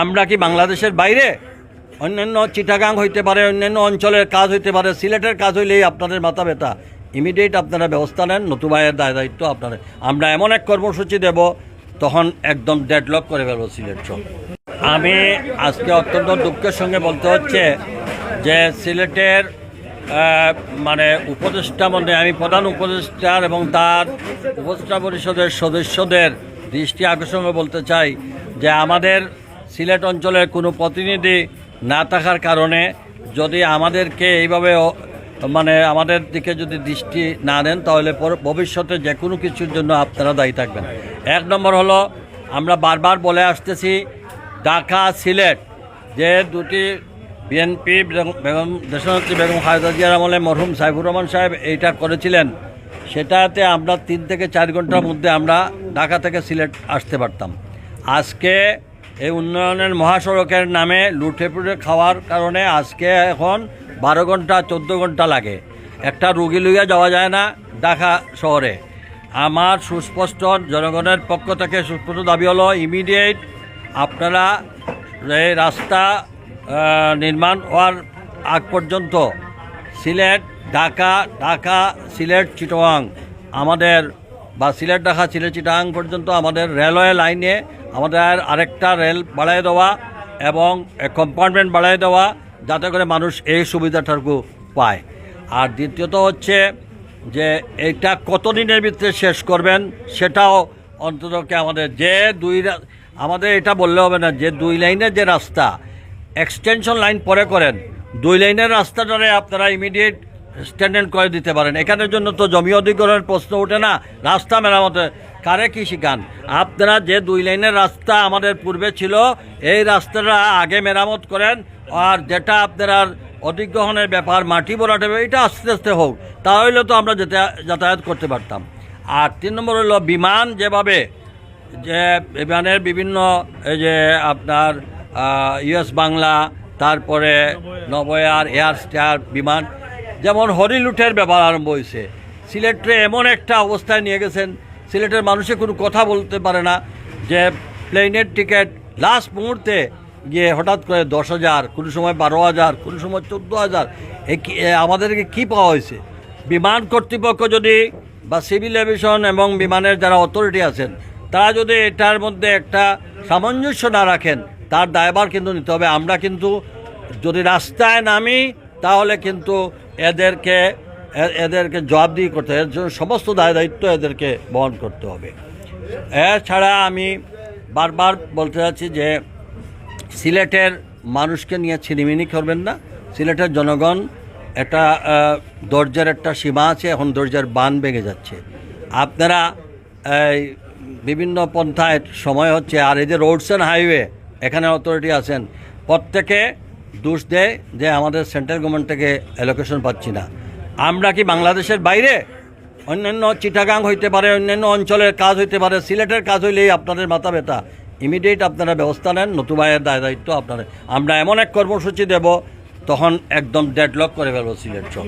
আমরা কি বাংলাদেশের বাইরে? অন্যান্য চিটাগাং হইতে পারে, অন্যান্য অঞ্চলের কাজ হইতে পারে, সিলেটের কাজ হইলেই আপনাদের মাথা ব্যথা। ইমিডিয়েট আপনারা ব্যবস্থা নেন, নতুবা এর দায় দায়িত্ব আপনাদের। আমরা এমন এক কর্মসূচি দেব, তখন একদম ডেডলক করে ফেলব সিলেট আমি আজকে অত্যন্ত দুঃখের সঙ্গে বলতে হচ্ছে যে সিলেটের মানে উপদেষ্টা মধ্যে আমি প্রধান উপদেষ্টার এবং তার উপদেষ্টা পরিষদের সদস্যদের দৃষ্টি আকর্ষণ বলতে চাই যে আমাদের সিলেট অঞ্চলের কোনো প্রতিনিধি না থাকার কারণে যদি আমাদেরকে এইভাবে মানে আমাদের দিকে যদি দৃষ্টি না দেন, তাহলে ভবিষ্যতে যে কোনো কিছুর জন্য আপনারা দায়ী থাকবেন। এক নম্বর হলো, আমরা বারবার বলে আসতেছি, ঢাকা, সিলেট, যে দুটি বিএনপি বেগম, দেশনেত্রী বেগম খালেদা জিয়ার আমলে মরহুম সাইফুর রহমান সাহেব এইটা করেছিলেন। সেটাতে আমরা তিন থেকে চার ঘণ্টার মধ্যে আমরা ঢাকা থেকে সিলেট আসতে পারতাম। আজকে এই উন্নয়নের মহাসড়কের নামে লুটে খাওয়ার কারণে আজকে এখন বারো ঘণ্টা, চোদ্দ ঘণ্টা লাগে। একটা রুগী লইয়া যাওয়া যায় না ঢাকা শহরে। আমার সুস্পষ্ট জনগণের পক্ষ থেকে সুস্পষ্ট দাবি হলো ইমিডিয়েট আপনারা এই রাস্তা নির্মাণ হওয়ার আগ পর্যন্ত সিলেট, ঢাকা ঢাকা, সিলেট চিটোয়াং আমাদের বা সিলেট, ঢাকা, সিলেট চিটাং পর্যন্ত আমাদের রেলওয়ে লাইনে আমাদের আরেকটা রেল বাড়াই দেওয়া এবং কম্পার্টমেন্ট বাড়াই দেওয়া যাতে করে মানুষ এই সুবিধাটুকু পায়। আর দ্বিতীয়ত হচ্ছে যে এটা কতদিনের ভিতরে শেষ করবেন সেটাও অন্ততকে আমাদের যে দুই আমাদের এটা বললে হবে না, যে দুই লাইনের যে রাস্তা এক্সটেনশন লাইন পরে করেন, দুই লাইনের রাস্তাটারে আপনারা ইমিডিয়েট স্ট্যান্ডার্ড করে দিতে পারেন। এখানের জন্য তো জমি অধিগ্রহণের প্রশ্ন ওঠে না। রাস্তা মেরামতে, কারে কি শিখান আপনারা যে দুই লাইনের রাস্তা আমাদের পূর্বে ছিল, এই রাস্তাটা আগে মেরামত করেন, আর যেটা আপনারা অধিগ্রহণের ব্যাপার, মাটি ভরাটে এটা আস্তে আস্তে হোক, তাহলে তো আমরা যেতে, যাতায়াত করতে পারতাম। আর তিন নম্বর হলো বিমান, যেভাবে যে বিমানের বিভিন্ন, এই যে আপনার ইউএস বাংলা, তারপরে নবয়ার, এয়ার স্টার বিমান যেমন হরিলুটের ব্যাপার আরম্ভ হয়েছে। সিলেটে এমন একটা অবস্থায় নিয়ে গেছেন, সিলেটের মানুষে কোনো কথা বলতে পারে না, যে প্লেনের টিকিট লাস্ট মুহূর্তে গিয়ে হঠাৎ করে দশ হাজার, কোনো সময় বারো হাজার, কোনো সময় চোদ্দ হাজার আমাদেরকে কী পাওয়া হয়েছে? বিমান কর্তৃপক্ষ যদি বা সিভিল এভিয়েশন এবং বিমানের যারা অথরিটি আছেন, তারা যদি এটার মধ্যে একটা সামঞ্জস্য না রাখেন, তার দায়ভার কিন্তু নিতে হবে। আমরা কিন্তু যদি রাস্তায় নামি তাহলে কিন্তু এদেরকে এদেরকে জবাবদিহি করতে হবে। এর জন্য সমস্ত দায় দায়িত্ব এদেরকে বহন করতে হবে। এছাড়া আমি বারবার বলতে চাচ্ছি যে সিলেটের মানুষকে নিয়ে ছিনিমিনি করবেন না। সিলেটের জনগণ আহ, দরজার একটা সীমা আছে এখন দরজার বান ভেঙে যাচ্ছে। আপনারা এই বিভিন্ন পন্থায় সময় হচ্ছে আর এই যে রোডস অ্যান্ড হাইওয়ে এখানে অথরিটি আছেন। প্রত্যেকে দোষ দেয় যে আমাদের সেন্ট্রাল গভর্নমেন্ট থেকে অ্যালোকেশন পাচ্ছি না। আমরা কি বাংলাদেশের বাইরে অন্যান্য চিটাগাং হইতে পারে, অন্যান্য অঞ্চলের কাজ হইতে পারে, সিলেটের কাজ হইলেই আপনাদের মাথা ব্যথা? ইমিডিয়েট আপনারা ব্যবস্থা নেন, নতুবাইয়ের দায় দায়িত্ব আপনাদের। আমরা এমন এক কর্মসূচি দেব, তখন একদম ডেডলক করে ফেলব সিলেট সব